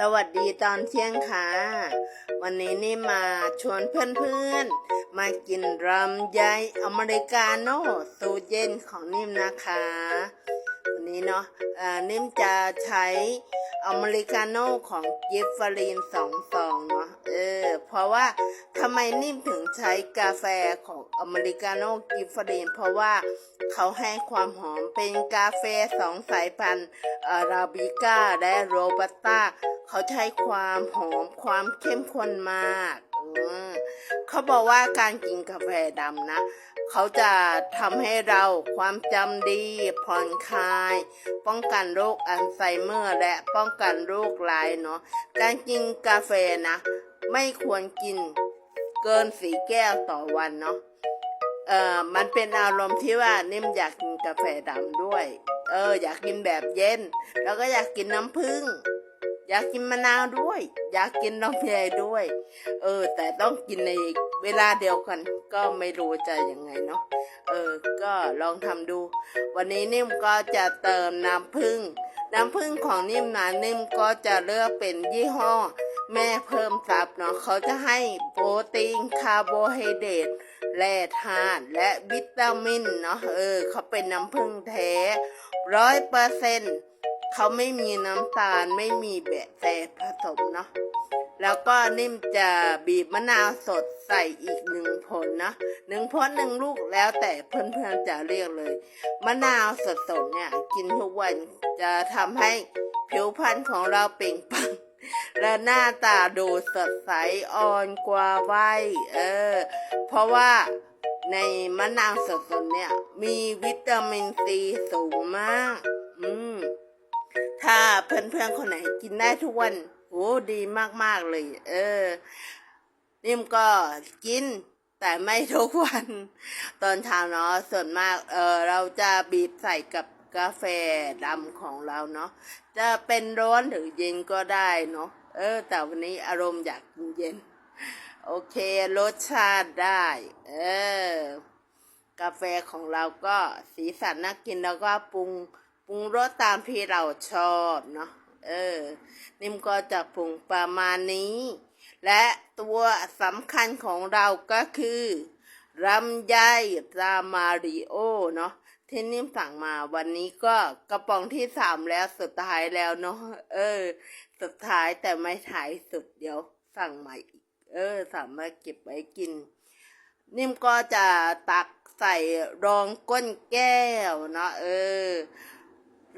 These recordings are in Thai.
สวัสดีตอนเที่ยงค่ะ วันนี้นี่มาชวนเพื่อนๆ มากินรำไยอเมริกาโน่สูตรเย็นของนิ่มนะคะ วันนี้เนาะเอ่อนิ่มจะใช้อเมริกาโน่ของยิฟฟารีนสองซองเนาะเออ เพราะว่าทำไมนิ่มถึงใช้กาแฟของอเมริกาโน่กิฟฟารีนเพราะว่าเขาให้ความหอมเป็นกาแฟสองสายพันธุ์อาราบิก้าและโรบัสต้า เขาใช้ความหอมความเข้มข้นมากอืเขาบอกว่าการกินกาแฟดำนะ เขาจะทำให้เราความจำดี ผ่อนคลาย ป้องกันโรคอัลไซเมอร์และป้องกันโรคร้ายเนาะการกินกาแฟนะ ไม่ควรกินเกินสีแก้วต่อวันเนาะเออมันเป็นอารมณ์ที่ว่านิ่มอยากกินกาแฟดำด้วย เออ อยากกินแบบเย็น แล้วก็อยากกินน้ำผึ้ง อยากกินมะนาวด้วย อยากกินน้ำเพลด้วย เออ แต่ต้องกินในเวลาเดียวกัน ก็ไม่รู้จะยังไงเนาะเออ ก็ลองทำดู วันนี้นิ่มก็จะเติมน้ำผึ้งน้ำผึ้งของนิ่มนะนิ่มก็จะเลือกเป็นยี่ห้อ แม่เพิ่มซับเนาะเขาจะให้โปรตีนคาร์โบไฮเดรตแร่ธาตุและวิตามินเนาะเออเขาเป็นน้ำผึ้งแท้ร้อยเปอร์เซ็นต์ เขาไม่มีน้ำตาลไม่มีแบะแสผสมเนาะแล้วก็นิ่มจะบีบมะนาวสดใส่อีกหนึ่งผลนะหนึ่งผลหนึ่งลูกแล้วแต่เพื่อนๆจะเรียกเลย มะนาวสดๆเนี่ยกินทุกวันจะทำให้ผิวพรรณของเราเปล่งปลั่งและหน้าตาดูสดใสอ่อนกว่าวัยเออ เพราะว่าในมะนาวสดๆเนี่ยมีวิตามินซีสูงมาก ถ้าเพื่อนๆคนไหนกินได้ทุกวันโหดีมากๆเลย เออ นิ่มก็กิน แต่ไม่ทุกวัน ตอนเช้าเนาะส่วนมาก เออเราจะบีบใส่กับกาแฟดำของเราเนาะจะเป็นร้อนหรือเย็นก็ได้เนาะเออ แต่วันนี้อารมณ์อยากกินเย็น โอเครสชาติได้ เออ กาแฟของเราก็สีสันน่ากินแล้วก็ปรุง ปรุงรสตามที่เราชอบเนาะเออ นิ่มก็จะปรุงประมาณนี้ และตัวสำคัญของเราก็คือลำไยรามาริโอเนาะที่นิ่มสั่งมาวันนี้ก็กระป๋องที่สามแล้วสุดท้ายแล้วเนาะเออ สุดท้ายแต่ไม่ถ่ายสุดเดี๋ยวสั่งใหม่อีกเออ สามารถเก็บไว้กิน นิ่มก็จะตักใส่รองก้นแก้วเนาะเออ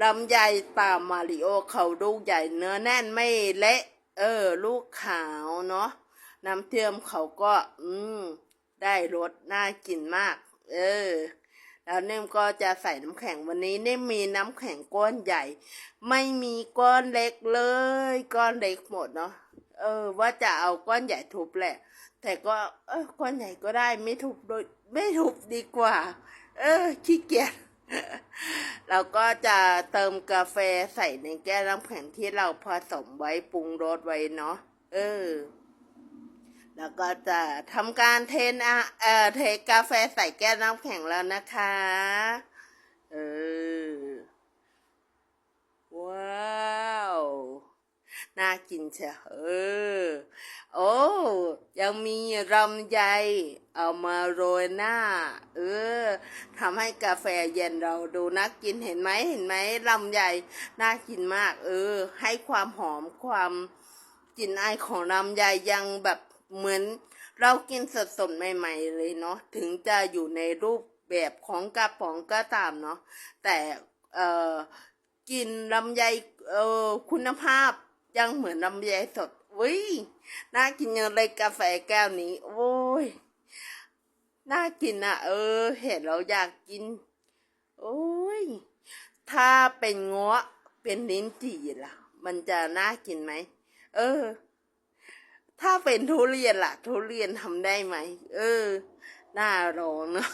ลำไยตามมาริโอเขาลูกใหญ่เนื้อแน่นไม่เละเออ ลูกขาวเนาะน้ำเทียมเขาก็ อืม ได้รสน่ากินมาก เออ แล้วเนมก็จะใส่น้ำแข็งวันนี้เนมมีน้ำแข็งก้อนใหญ่ ไม่มีก้อนเล็กเลย ก้อนเล็กหมดเนาะเออ ว่าจะเอาก้อนใหญ่ทุบแหละ แต่ก็ เออก้อนใหญ่ก็ได้ไม่ทุบโดยไม่ทุบดีกว่า เออขี้เกียจ เราก็จะเติมกาแฟใส่ในแก้วน้ำแข็งที่เราผสมไว้ปรุงรสไว้เนาะเออ แล้วก็จะทำการเทนอะเอ่อเทกาแฟใส่แก้วน้ำแข็งแล้วนะคะ เออ ว้าว น่ากินเชียวเออ โอ้ ยังมีลำไยเอามาโรยหน้า เออทำให้กาแฟเย็นเราดูน่ากินเห็นไหมเห็นไหมลำไยน่ากินมาก เออ ให้ความหอมความกลิ่นอายของลำไยยังแบบเหมือน เรากินสดๆใหม่ ๆ เลยเนาะถึงจะอยู่ในรูปแบบของกระป๋องก็ตามเนาะแต่เออกินลำไยเออคุณภาพ ยังเหมือนลำไยสดวิน่ากินยังเลยกาแฟแก้วนี้ โอ้ย น่ากินอะเออ เห็นเราอยากกิน โอ้ย ถ้าเป็นงาะเป็นลิ้นจี่ล่ะ มันจะน่ากินไหม เออ ถ้าเป็นทุเรียนล่ะ ทุเรียนทำได้ไหม เออ น่าลองเนอะ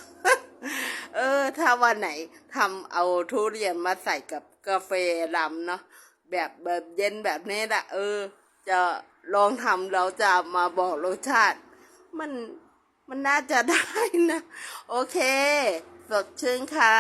เออ ถ้าวันไหนทำเอาทุเรียนมาใส่กับกาแฟดำเนาะ แบบแบบเย็นแบบนี้แหละเออ จะลองทำเราจะมาบอกรสชาติ มันมันน่าจะได้นะ โอเคสดชื่นค่ะ